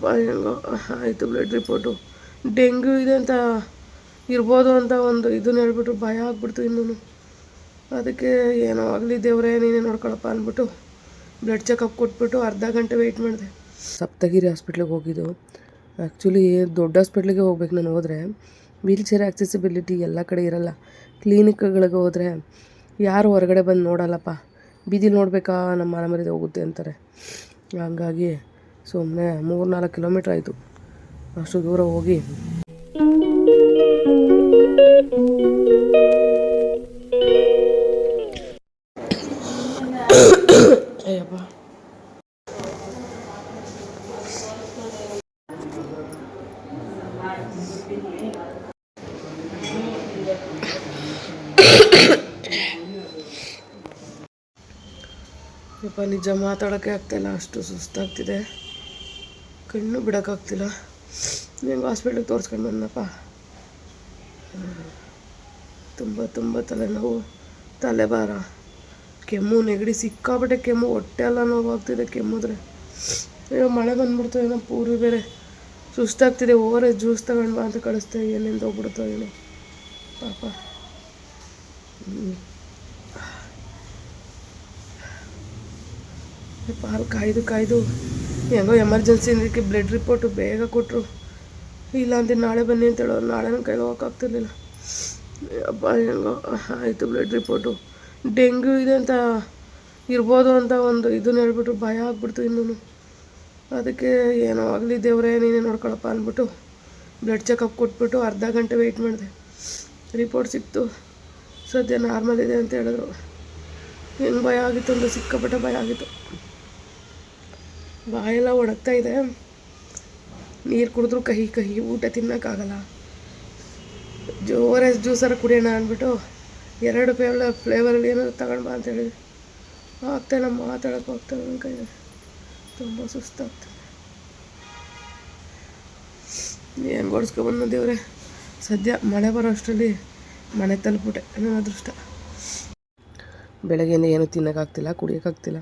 ಅಪ್ಪ ಹೆಂಗೋ ಆಯಿತು ಬ್ಲಡ್ ರಿಪೋರ್ಟು ಡೆಂಗ್ಯೂ ಇದೆ ಅಂತ ಇರ್ಬೋದು ಅಂತ ಒಂದು ಇದನ್ನ ಹೇಳ್ಬಿಟ್ಟು ಭಯ ಆಗ್ಬಿಡ್ತು ಇನ್ನೂ ಅದಕ್ಕೆ ಏನೋ ಆಗಲಿ ದೇವರೇ, ನೀನೇ ನೋಡ್ಕೊಳಪ್ಪ ಅಂದ್ಬಿಟ್ಟು ಬ್ಲಡ್ ಚೆಕಪ್ ಕೊಟ್ಬಿಟ್ಟು ಅರ್ಧ ಗಂಟೆ ವೆಯ್ಟ್ ಮಾಡಿದೆ. ಸಪ್ತಗಿರಿ ಹಾಸ್ಪಿಟ್ಲಿಗೆ ಹೋಗಿದ್ದು. ಆ್ಯಕ್ಚುಲಿ ದೊಡ್ಡ ಹಾಸ್ಪಿಟ್ಲಿಗೆ ಹೋಗ್ಬೇಕು ನಾನು ಹೋದರೆ. ವೀಲ್ ಚೇರ್ ಆಕ್ಸೆಸಿಬಿಲಿಟಿ ಎಲ್ಲ ಕಡೆ ಇರಲ್ಲ. ಕ್ಲಿನಿಕ್ಗಳಿಗೆ ಹೋದರೆ ಯಾರು ಹೊರಗಡೆ ಬಂದು ನೋಡಲ್ಲಪ್ಪ. ಬೀದಿಲಿ ನೋಡಬೇಕಾ ನಮ್ಮ ಮನೆ ಹೋಗುತ್ತೆ ಅಂತಾರೆ. ಹಂಗಾಗಿ ಸುಮ್ಮನೆ ಮೂರು ನಾಲ್ಕು ಕಿಲೋಮೀಟ್ರ್ ಆಯಿತು. ಅಷ್ಟು ದೂರ ಹೋಗಿ. ಯಪ್ಪ ನಿಜ ಮಾತಾಡೋಕ್ಕೆ ಆಗ್ತಾಯಿಲ್ಲ ಅಷ್ಟು ಸುಸ್ತಾಗ್ತಿದೆ. ಕಣ್ಣು ಬಿಡೋಕ್ಕಾಗ್ತಿಲ್ಲ. ಹೆಂಗೆ ಹಾಸ್ಪಿಟ್ಲಿಗೆ ತೋರಿಸ್ಕೊಂಡು ಬಂದಪ್ಪ ತುಂಬ ತುಂಬ ತಲೆನೋವು ತಲೆಭಾರ ಕೆಮ್ಮು ನೆಗಡಿ ಸಿಕ್ಕಾಪಟ್ಟೆ ಕೆಮ್ಮು, ಹೊಟ್ಟೆ ಎಲ್ಲ ನೋವಾಗ್ತಿದೆ ಕೆಮ್ಮಿದ್ರೆ ಅಯ್ಯೋ, ಮಳೆ ಬಂದ್ಬಿಡ್ತು, ಏನೋ ಪೂರಿ ಬೇರೆ. ಸುಸ್ತಾಗ್ತಿದೆ, ಓವರ್ ಜ್ಯೂಸ್ ತಗೊಂಡು ಬಾ ಅಂತ ಕಳಿಸ್ತೆ ಏನೇನು ಹೋಗ್ಬಿಡುತ್ತೋ ಏನೋ. ಪಾಪ. ಪಾಲು ಕಾಯ್ದು ಕಾಯ್ದು. ಹೆಂಗೋ ಎಮರ್ಜೆನ್ಸಿ ಇದಕ್ಕೆ ಬ್ಲಡ್ ರಿಪೋರ್ಟ್ ಬೇಗ ಕೊಟ್ಟರು ಇಲ್ಲ ಅಂತ ನಾಳೆ ಬನ್ನಿ ಅಂತ ಹೇಳೋರು ನಾಳೆ ನನ್ನ ಕೈಗೆ ಹೋಗೋಕ್ಕಾಗ್ತಿರ್ಲಿಲ್ಲ ಅಪ್ಪ ಹೆಂಗೋ, ಆಯಿತು ಬ್ಲಡ್ ರಿಪೋರ್ಟು ಡೆಂಗ್ಯೂ ಇದೆ ಅಂತ ಇರ್ಬೋದು ಅಂತ ಒಂದು ಇದನ್ನ ಹೇಳ್ಬಿಟ್ರು. ಭಯ ಆಗ್ಬಿಡ್ತು ಇನ್ನೂ ಅದಕ್ಕೆ ಏನೋ ಆಗಲಿ ದೇವರೇ, ನೀನೇ ನೋಡ್ಕೊಳಪ್ಪ ಅಂದ್ಬಿಟ್ಟು ಬ್ಲಡ್ ಚೆಕಪ್ ಕೊಟ್ಬಿಟ್ಟು ಅರ್ಧ ಗಂಟೆ ವೆಯ್ಟ್ ಮಾಡಿದೆ. ರಿಪೋರ್ಟ್ ಸಿಕ್ತು. ಸದ್ಯ ನಾರ್ಮಲ್ ಇದೆ ಅಂತ ಹೇಳಿದ್ರು. ಹೆಂಗೆ ಭಯ ಆಗಿತ್ತು ಅಂದ್ರೆ ಸಿಕ್ಕಾಪಟ್ಟೆ ಭಯ ಆಗಿತ್ತು. ಬಾಯೆಲ್ಲ ಒಣಗ್ತಾ ಇದೆ. ನೀರು ಕುಡಿದ್ರು ಕಹಿ ಕಹಿ, ಊಟ ತಿನ್ನೋಕ್ಕಾಗಲ್ಲ ಜೋರೆಸ್ ಜ್ಯೂಸರ ಕುಡಿಯೋಣ ಅಂದ್ಬಿಟ್ಟು ಎರಡು ಫ್ಲೇವರ್ ಫ್ಲೇವರಲ್ಲಿ ಏನಾದ್ರು ತಗೊಂಡ್ ಬಾ ಅಂತೇಳಿ. ಆಗ್ತಾ ಆಗ್ತಾಯಿಲ್ಲ ಮಾತಾಡೋಕೆ ಹೋಗ್ತಾಯಿಲ್ಲ ನನ್ನ ಕೈಯಲ್ಲಿ. ತುಂಬ ಸುಸ್ತಾಗ್ತದೆ ಏನು ಹೊಡ್ಸ್ಕೊಬಂದು ದೇವ್ರೆ? ಸದ್ಯ ಮಳೆ ಬರೋ ಅಷ್ಟರಲ್ಲಿ ಮನೆ ತಲುಪಿಬಿಟ್ಟೆ ನನ್ನ ಅದೃಷ್ಟ. ಬೆಳಗ್ಗೆಯಿಂದ ಏನೂ ತಿನ್ನೋಕ್ಕಾಗ್ತಿಲ್ಲ ಕುಡಿಯೋಕ್ಕಾಗ್ತಿಲ್ಲ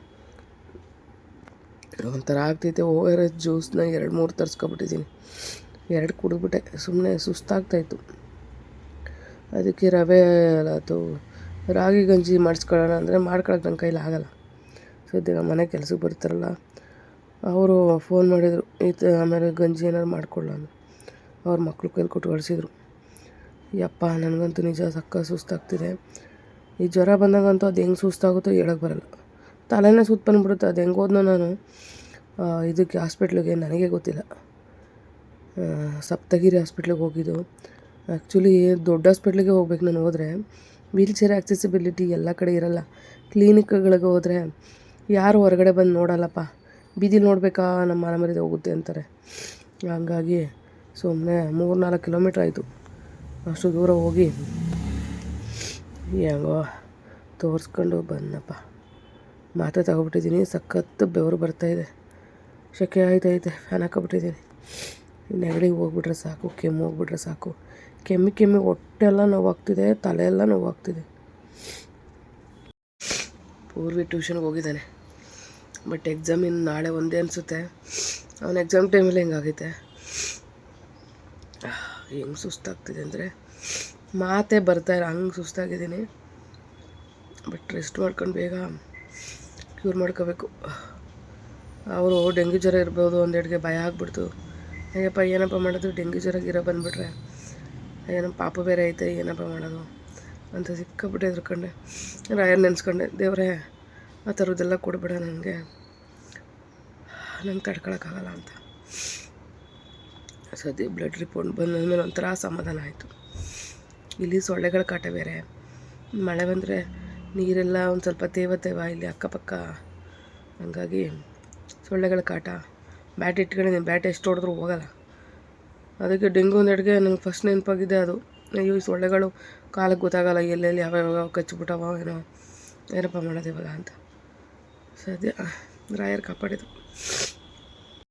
ಒಂಥರ ಆಗ್ತೈತೆ. ಓ ಆರ್ ಎಸ್ ಜ್ಯೂಸ್ನ ಎರಡು ಮೂರು ತರಿಸ್ಕೊಬಿಟ್ಟಿದ್ದೀನಿ. ಎರಡು ಕುಡಿದ್ಬಿಟ್ಟೆ. ಸುಮ್ಮನೆ ಸುಸ್ತಾಗ್ತಾಯಿತ್ತು. ಅದಕ್ಕೆ ರವೆ ಅದು ರಾಗಿ ಗಂಜಿ ಮಾಡಿಸ್ಕೊಳ್ಳೋಣ ಅಂದರೆ ಮಾಡ್ಕೊಳಕ್ಕೆ ನನ್ನ ಕೈಲಿ ಆಗೋಲ್ಲ. ಸದ್ಯ ಮನೆ ಕೆಲಸಕ್ಕೆ ಬರ್ತಾರಲ್ಲ, ಅವರು ಫೋನ್ ಮಾಡಿದರು, ಈ ತ ಆಮೇಲೆ ಗಂಜಿ ಏನಾದ್ರು ಮಾಡ್ಕೊಳ್ಳ ಅವ್ರ ಮಕ್ಕಳು ಕೈಲಿ ಕೊಟ್ಟು ಕಳಿಸಿದ್ರು. ಯಪ್ಪ, ನನಗಂತೂ ನಿಜ ಸಕ್ಕ ಸುಸ್ತಾಗ್ತಿದೆ. ಈ ಜ್ವರ ಬಂದಾಗಂತೂ ಅದು ಹೆಂಗೆ ಸುಸ್ತಾಗುತ್ತೋ ಹೇಳೋಕ್ಕೆ ಬರಲ್ಲ. ತಲೆನೇ ಸುತ್ತ ಬಂದ್ಬಿಡುತ್ತೆ. ಅದು ಹೆಂಗೆ ಹೋದ್ನೋ ನಾನು? ಇದಕ್ಕೆ ಹಾಸ್ಪಿಟ್ಲಿಗೆ ನನಗೆ ಗೊತ್ತಿಲ್ಲ. ಸಪ್ತಗಿರಿ ಹಾಸ್ಪಿಟ್ಲಿಗೆ ಹೋಗಿದ್ದು. ಆ್ಯಕ್ಚುಲಿ ದೊಡ್ಡ ಹಾಸ್ಪಿಟ್ಲಿಗೆ ಹೋಗ್ಬೇಕು ನಾನು ಹೋದರೆ. ವೀಲ್ ಚೇರ್ ಆಕ್ಸೆಸಿಬಿಲಿಟಿ ಎಲ್ಲ ಕಡೆ ಇರಲ್ಲ. ಕ್ಲಿನಿಕ್ಗಳಿಗೆ ಹೋದರೆ ಯಾರು ಹೊರಗಡೆ ಬಂದು ನೋಡಲ್ಲಪ್ಪ. ಬೀದಿಲಿ ನೋಡಬೇಕಾ ನಮ್ಮ ಮನೆ ಹೋಗುತ್ತೆ ಅಂತಾರೆ. ಹಂಗಾಗಿ ಸುಮ್ಮನೆ ಮೂರು ನಾಲ್ಕು ಕಿಲೋಮೀಟ್ರ್ ಆಯಿತು. ಅಷ್ಟು ದೂರ ಹೋಗಿ ಹೆಂಗೋ ತೋರಿಸ್ಕೊಂಡು ಬಂದಪ್ಪ ಮಾತ್ರೆ ತಗೊಬಿಟ್ಟಿದ್ದೀನಿ. ಸಖತ್ತು ಬೆವರು ಬರ್ತಾಯಿದೆ ಶೆಕೆ ಆಯ್ತೈತೆ ಫ್ಯಾನ್ ಹಾಕೊಬಿಟ್ಟಿದ್ದೀನಿ. ನೆಗಡಿಗೆ ಹೋಗ್ಬಿಟ್ರೆ ಸಾಕು, ಕೆಮ್ಮು ಹೋಗ್ಬಿಟ್ರೆ ಸಾಕು. ಕೆಮ್ಮಿ ಕೆಮ್ಮಿ ಹೊಟ್ಟೆಲ್ಲ ನೋವಾಗ್ತಿದೆ ತಲೆ ಎಲ್ಲ ನೋವಾಗ್ತಿದೆ. ಪೂರ್ವಿ ಟ್ಯೂಷನ್ಗೆ ಹೋಗಿದ್ದಾನೆ. ಬಟ್ ಎಕ್ಸಾಮ್ ಇನ್ನು ನಾಳೆ ಒಂದೇ ಅನಿಸುತ್ತೆ. ಅವನ ಎಕ್ಸಾಮ್ ಟೈಮಲ್ಲಿ ಹೆಂಗಾಗೈತೆ ಹೆಂಗೆ ಸುಸ್ತಾಗ್ತಿದೆ ಅಂದರೆ ಮಾತೇ ಬರ್ತಾಯಿಲ್ಲ ಹಂಗೆ ಸುಸ್ತಾಗಿದ್ದೀನಿ. ಬಟ್ ರೆಸ್ಟ್ ಮಾಡ್ಕೊಂಡು ಬೇಗ ಕ್ಯೂರ್ ಮಾಡ್ಕೋಬೇಕು. ಅವರು ಡೆಂಗ್ಯೂ ಜ್ವರ ಇರ್ಬೋದು ಒಂದೆರಡಿಗೆ ಭಯ ಆಗ್ಬಿಡ್ತು. ಅಯ್ಯಪ್ಪ, ಏನಪ್ಪ ಮಾಡೋದು? ಡೆಂಗ್ಯೂ ಜ್ವರ ಗಿರ ಬಂದುಬಿಟ್ರೆ ಏನೋ ಪಾಪ ಬೇರೆ ಐತೆ, ಏನಪ್ಪ ಮಾಡೋದು ಅಂತ ಸಿಕ್ಕಾಬಿಟ್ಟೆ ಎದ್ಕೊಂಡೆ ರಾಯರ್ ನೆನೆಸ್ಕೊಂಡೆ, ದೇವರೇ, ಆ ಥರದ್ದೆಲ್ಲ ಕೊಡ್ಬೇಡ ನನಗೆ. ನಂಗೆ ತಡ್ಕೊಳಕ್ಕಾಗಲ್ಲ ಅಂತ. ಸದ್ಯ ಬ್ಲಡ್ ರಿಪೋರ್ಟ್ ಬಂದಾದ್ಮೇಲೆ ಒಂಥರ ಸಮಾಧಾನ ಆಯಿತು. ಇಲ್ಲಿ ಸೊಳ್ಳೆಗಳ ಕಾಟ ಬೇರೆ. ಮಳೆ ಬಂದರೆ ನೀರೆಲ್ಲ ಒಂದು ಸ್ವಲ್ಪ ತೇವ ತೇವ ಇಲ್ಲಿ ಅಕ್ಕಪಕ್ಕ. ಹಂಗಾಗಿ ಸೊಳ್ಳೆಗಳ ಕಾಟ. ಬ್ಯಾಟ್ ಇಟ್ಕೊಂಡಿದ್ದೀನಿ ಬ್ಯಾಟ್ ಎಷ್ಟು ಹೊಡೆದ್ರೂ ಹೋಗಲ್ಲ. ಅದಕ್ಕೆ ಡೆಂಗು ಅಡುಗೆ ನಂಗೆ ಫಸ್ಟ್ ನೆನಪಾಗಿದೆ ಅದು. ಅಯ್ಯೋ, ಈ ಸೊಳ್ಳೆಗಳು ಕಾಲಕ್ಕೆ ಗೊತ್ತಾಗಲ್ಲ, ಎಲ್ಲೆಲ್ಲಿ ಯಾವ್ಯಾವ ಕಚ್ಚಿಬಿಟ್ಟವ ಏನೋ. ಏನಪ್ಪ ಮಾಡೋದು ಇವಾಗ ಅಂತ. ಸದ್ಯ ರಾಯರ್ ಕಾಪಾಡಿದ್ರು.